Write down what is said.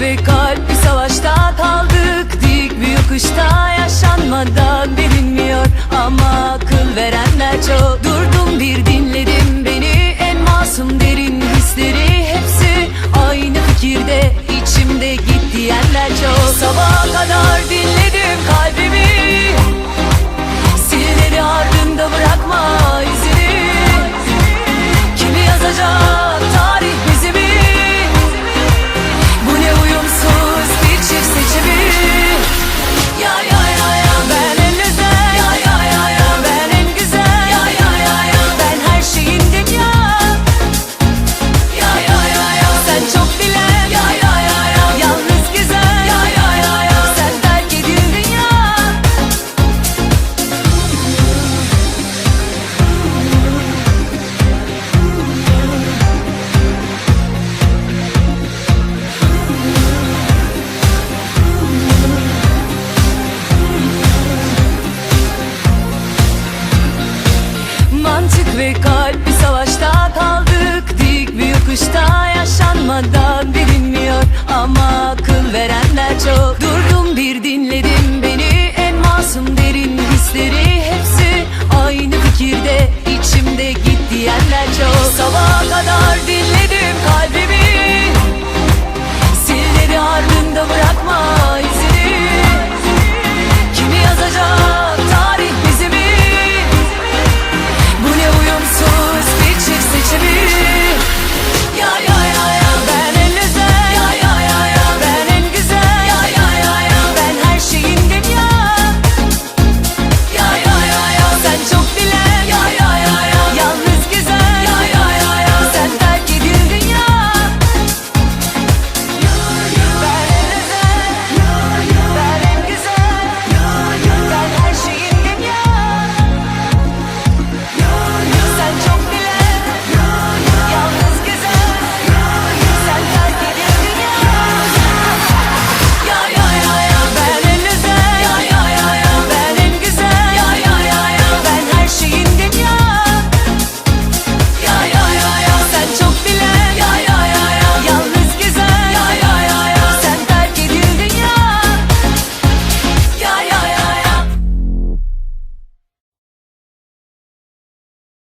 ve kalp. Bir savaşta kaldık. Dik bir yokuşta yaşanmadan bilinmiyor. Ama akıl verenler çok. Durdum bir dinledim beni. En masum derin hisleri hepsi Aynı fikirde. İçimde git diyenler çok. Sabaha kadar Diğerler çok Sabah kadar